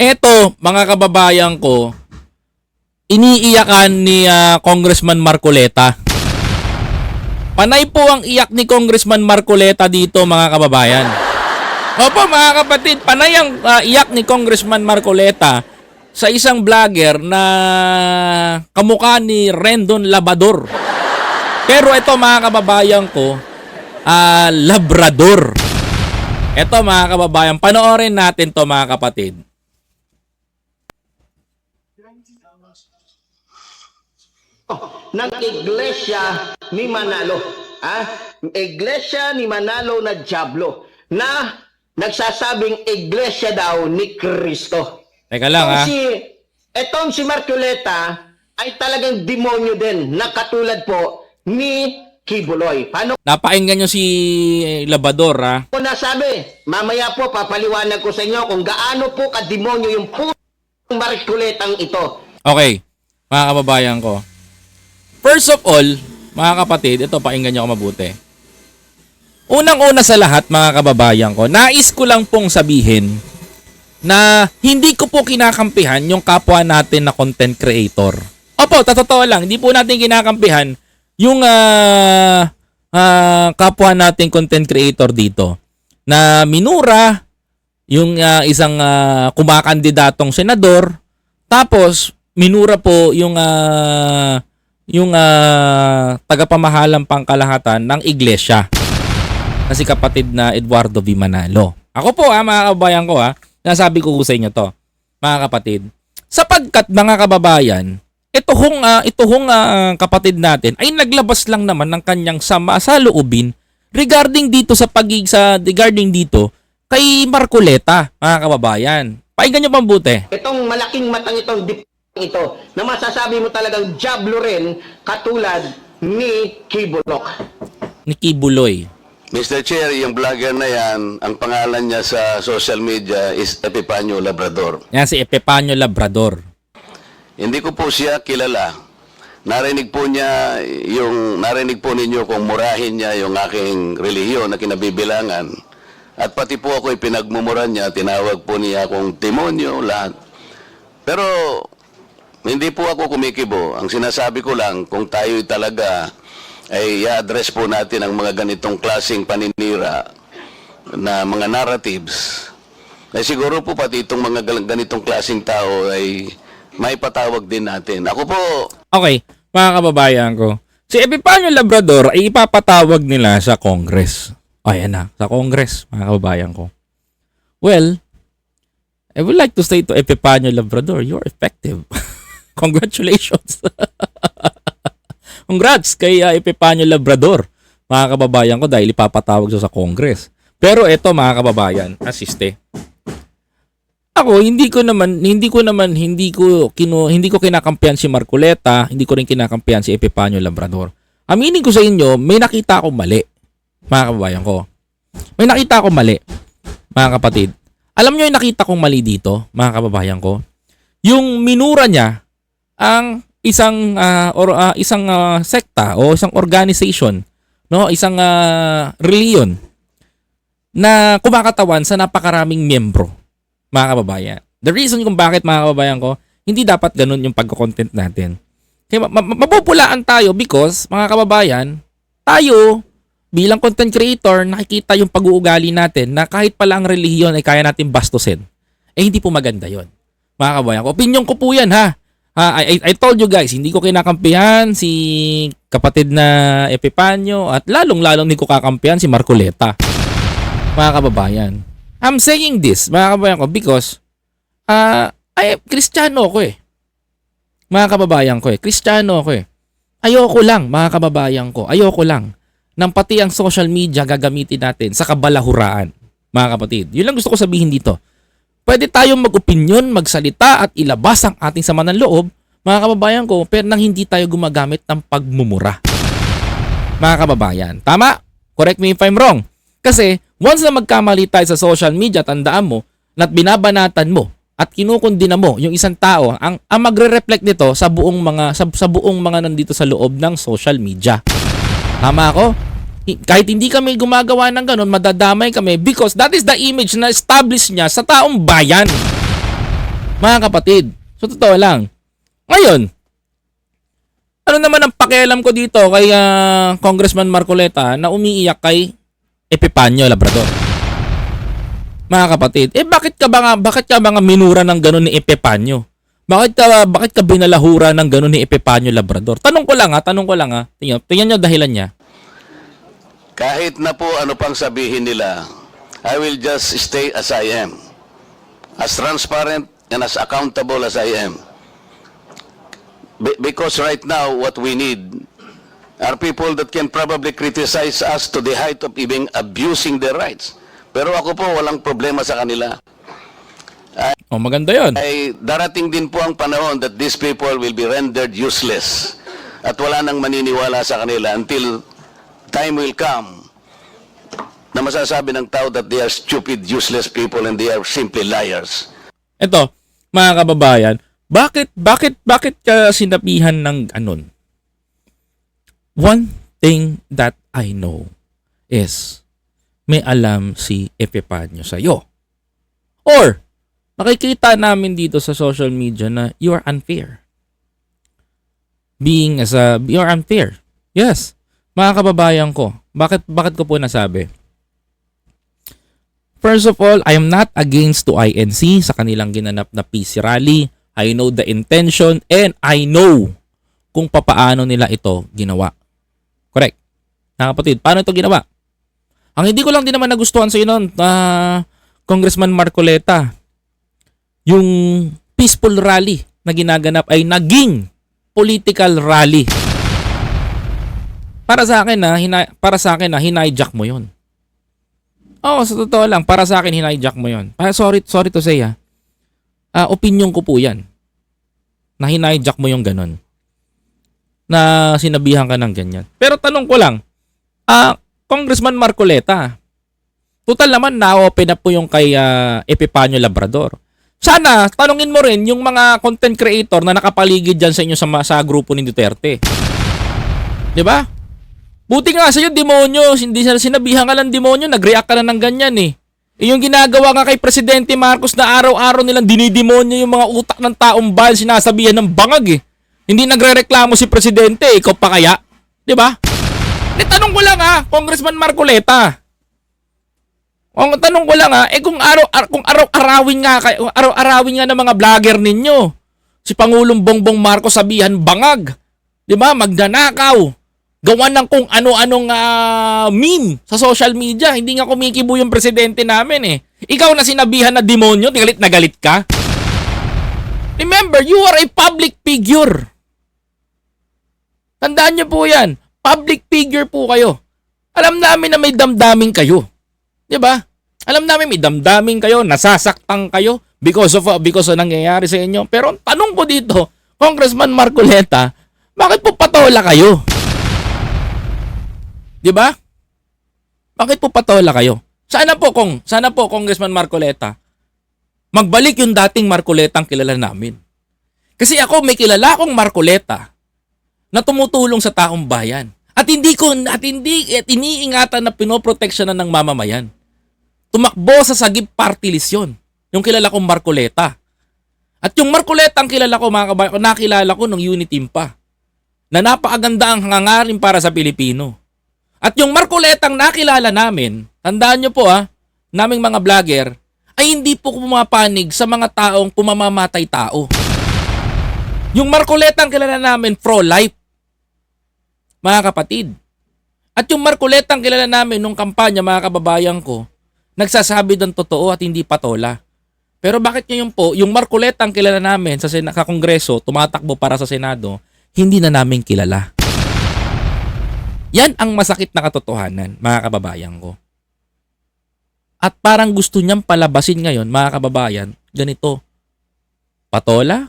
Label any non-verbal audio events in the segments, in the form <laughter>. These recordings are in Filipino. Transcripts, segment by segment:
Eto, mga kababayan ko, iniiyakan ni ah, Congressman Marcoleta. Panay po ang iyak ni Congressman Marcoleta dito, mga kababayan. Opo, mga kapatid, panay ang ah, iyak ni Congressman Marcoleta sa isang vlogger na kamukha ni Rendon Labador. Pero ito, mga kababayan ko, ah, Labrador. Ito, mga kababayan, panoorin natin to mga kapatid. Ng Iglesia ni Manalo. Ah, Iglesia ni Manalo na Diablo na nagsasabing Iglesia daw ni Kristo. Teka lang ha. Itong si, etong si Marcoleta ay talagang demonyo din na katulad po ni Kibuloy. Paano Napakinggan nyo si Labador ha. ko nasabi? Mamaya po papaliwanag ko sa inyo kung gaano po kademonyo yung po Marcoletang ito. Okay, mga kababayan ko. First of all, mga kapatid, ito pakinggan nyo ako mabuti. Unang-una sa lahat, mga kababayan ko, nais ko lang pong sabihin na hindi ko po kinakampihan yung kapwa natin na content creator. Opo, totoo lang, hindi po natin kinakampihan yung ah, ah, kapwa natin content creator dito na minura yung ah, isang ah, kumakandidatong senador tapos minura po yung ah, yung ah, tagapamahalang pangkalahatan ng iglesia na si kapatid na Eduardo V. Manalo. Ako po ha, mga kababayan ko ha, nasabi ko sa inyo to, mga kapatid. Sapagkat mga kababayan, ito hong, ah, ito hong ah, kapatid natin ay naglabas lang naman ng kanyang sama sa loobin regarding dito sa pagig sa regarding dito kay Marcoleta, mga kababayan. Pakinggan nyo mabuti. Itong malaking matang itong dip ito na masasabi mo talagang Diablo rin katulad ni Kibulok. Ni Kibuloy. Mr. Chair, yung vlogger na yan, ang pangalan niya sa social media is Epipanyo Labrador. Yan si Epipanyo Labrador. Hindi ko po siya kilala. Narinig po niya yung narinig po ninyo kung murahin niya yung aking relihiyon na kinabibilangan. At pati po ako pinagmumura niya, tinawag po niya akong demonyo, lahat. Pero hindi po ako kumikibo. Ang sinasabi ko lang, kung tayo talaga ay i-address po natin ang mga ganitong klaseng paninira na mga narratives, ay siguro po pati itong mga ganitong klaseng tao ay may patawag din natin. Ako po, Okay, mga kababayan ko. Si Epipanyo Labrador ay ipapatawag nila sa Congress. Ayan na, sa Congress, mga kababayan ko. Well, I would like to say to Epipanyo Labrador, you're effective. <laughs> <laughs> Congratulations. <laughs> Congrats kay uh, Epipanyo Labrador, mga kababayan ko, dahil ipapatawag siya sa Congress. Pero eto mga kababayan, asiste. Ako, hindi ko naman, hindi ko naman, hindi ko, kino, hindi ko kinakampihan si Marcoleta, hindi ko rin kinakampihan si Epipanyo Labrador. Aminin ko sa inyo, may nakita akong mali, mga kababayan ko. May nakita akong mali, mga kapatid. Alam nyo yung nakita kong mali dito, mga kababayan ko? Yung minura niya ang isang ah, or ah, isang ah, sekta o isang organization, no, isang ah, reliyon na kumakatawan sa napakaraming miyembro mga kababayan. The reason kung bakit mga kababayan ko, hindi dapat ganun yung pagko-content natin. Kaya ma- mapupulaan tayo because, mga kababayan, tayo bilang content creator, nakikita yung pag-uugali natin na kahit pala ang relihiyon ay kaya natin bastusin. Eh hindi po maganda yon Mga kababayan ko. Opinion ko po yan ha. Ah, I, I, told you guys, hindi ko kinakampihan si kapatid na Epipanyo at lalong-lalong hindi ko kakampihan si Marcoleta. Mga kababayan. I'm saying this, mga kababayan ko, because ah ay Kristiyano ako eh. Mga kababayan ko eh. Kristiyano ako eh. Ayoko lang, mga kababayan ko. Ayoko lang nang pati ang social media gagamitin natin sa kabalahuraan, mga kapatid. Yun lang gusto ko sabihin dito. Pwede tayong mag-opinyon, magsalita at ilabas ang ating sama ng loob, mga kababayan ko, pero nang hindi tayo gumagamit ng pagmumura. Mga kababayan. Tama? Correct me if I'm wrong. Kasi once na magkamali tayo sa social media, tandaan mo, na binabanatan mo at kinukundina mo yung isang tao, ang, ang magre-reflect nito sa buong mga sa, sa buong mga nandito sa loob ng social media. Tama ako? Hi- Kahit hindi kami gumagawa ng ganun, madadamay kami because that is the image na established niya sa taong bayan. Mga kapatid. So, totoo lang. Ngayon, ano naman ang pakialam ko dito kay ah, Congressman Marcoleta na umiiyak kay Epipanyo Labrador? Mga kapatid, eh bakit ka ba nga, bakit ka ba nga minura ng ganun ni Epipanyo? Bakit ka, bakit ka binalahura ng ganun ni Epipanyo Labrador? Tanong ko lang ha, tanong ko lang ha. Tingnan, tingnan nyo dahilan niya. Kahit na po ano pang sabihin nila, I will just stay as I am. As transparent and as accountable as I am. Be- because right now, what we need are people that can probably criticize us to the height of even abusing their rights. Pero ako po, walang problema sa kanila. Oh, maganda yon. Ay darating din po ang panahon that these people will be rendered useless. At wala nang maniniwala sa kanila until time will come na masasabi ng tao that they are stupid, useless people and they are simply liars. Ito, mga kababayan, bakit, bakit, bakit ka sinabihan ng anon? One thing that I know is may alam si Epipanyo sa'yo. Or, nakikita namin dito sa social media na you are unfair. Being as a, you are unfair. Yes, mga kababayan ko. Bakit, bakit ko po nasabi? First of all, I am not against to INC sa kanilang ginanap na PC rally. I know the intention and I know kung papaano nila ito ginawa. Correct. Mga kapatid, paano ito ginawa? Ang hindi ko lang din naman nagustuhan sa noon, uh, Congressman Marcoleta, yung peaceful rally na ginaganap ay naging political rally. Para sa akin na, para sa akin na hinayjack mo 'yon. Oo, sa totoo lang, para sa akin, hinayjack mo yon. Ah, sorry, sorry to say. Ah, opinion ko po yan. Na hinayjack mo yung ganun. Na sinabihan ka ng ganyan. Pero tanong ko lang, ah, Congressman Marcoleta, total naman na-open up po yung kay ah, Epipanyo Labrador. Sana, tanungin mo rin yung mga content creator na nakapaligid dyan sa inyo sa, sa grupo ni Duterte. Di ba? Buti nga sa'yo, demonyo. Hindi sila sinabihan ka ng demonyo, nag-react ka na ng ganyan eh. eh yung ginagawa nga kay Presidente Marcos na araw-araw nilang dinidemonyo yung mga utak ng taong bayan, sinasabihan ng bangag eh. Hindi nagre-reklamo si Presidente, ikaw pa kaya? Di ba? Eh, tanong ko lang ha, Congressman Marcoleta. Ang tanong ko lang ha, eh kung araw ar- kung araw-arawin nga kay kung araw-arawin nga ng mga vlogger ninyo. Si Pangulong Bongbong Marcos sabihan bangag. 'Di ba? Magnanakaw gawa ng kung ano-anong ah, meme sa social media. Hindi nga kumikibo yung presidente namin eh. Ikaw na sinabihan na demonyo, galit na galit ka. Remember, you are a public figure. Tandaan niyo po yan. Public figure po kayo. Alam namin na may damdamin kayo. 'Di ba? Alam namin may damdamin kayo, nasasaktan kayo because of because of nangyayari sa inyo. Pero tanong ko dito, Congressman Marcoleta, bakit po patola kayo? 'Di ba? Bakit po patola kayo? Sana po kung sana po Congressman Marcoleta magbalik yung dating Marcoleta ang kilala namin. Kasi ako may kilala akong Marcoleta na tumutulong sa taong bayan. At hindi ko at hindi at iniingatan na pinoproteksyonan ng mamamayan. Tumakbo sa sagip party list yun. Yung kilala kong Marcoleta. At yung Marcoleta ang kilala ko, mga kabayan, nakilala ko nung Unity pa. Na napakaganda ang hangarin para sa Pilipino. At yung Marcoletang nakilala namin, tandaan nyo po ha, naming mga vlogger, ay hindi po pumapanig sa mga taong pumamamatay tao. Yung Marcoletang kilala namin, pro-life. Mga kapatid. At yung Marcoletang kilala namin nung kampanya, mga kababayan ko, nagsasabi ng totoo at hindi patola. Pero bakit ngayon po, yung Marcoletang kilala namin sa, Sen- sa Kongreso, tumatakbo para sa Senado, hindi na namin kilala. Yan ang masakit na katotohanan, mga kababayan ko. At parang gusto niyang palabasin ngayon, mga kababayan, ganito. Patola?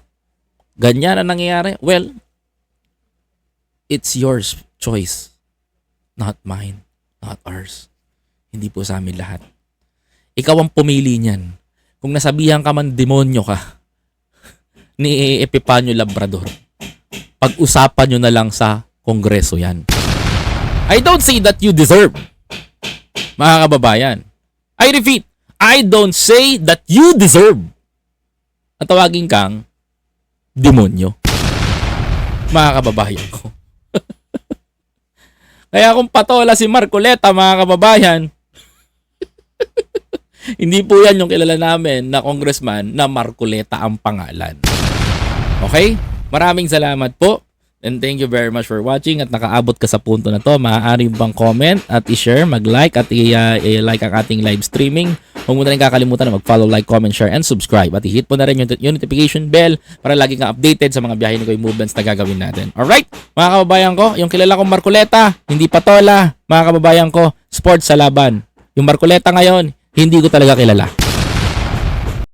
Ganyan ang nangyayari? Well, it's yours choice. Not mine. Not ours. Hindi po sa amin lahat. Ikaw ang pumili niyan. Kung nasabihan ka man demonyo ka <laughs> ni Epipanyo Labrador, pag-usapan nyo na lang sa kongreso yan. I don't say that you deserve. Mga kababayan. I repeat, I don't say that you deserve. ang tawagin kang demonyo. Mga kababayan ko. <laughs> Kaya kung patola si Marcoleta, mga kababayan, <laughs> hindi po yan yung kilala namin na congressman na Marcoleta ang pangalan. Okay? Maraming salamat po. And thank you very much for watching at nakaabot ka sa punto na to. Maaari bang comment at i-share, mag-like at i- uh, i-like ang ating live streaming. Huwag mo na rin kakalimutan na mag-follow, like, comment, share, and subscribe. At i-hit mo na rin yung, yung notification bell para lagi kang updated sa mga biyahe ni Koy movements na gagawin natin. Alright? Mga kababayan ko, yung kilala kong Marcoleta, hindi patola. Mga kababayan ko, sports sa laban. Yung Marcoleta ngayon, hindi ko talaga kilala.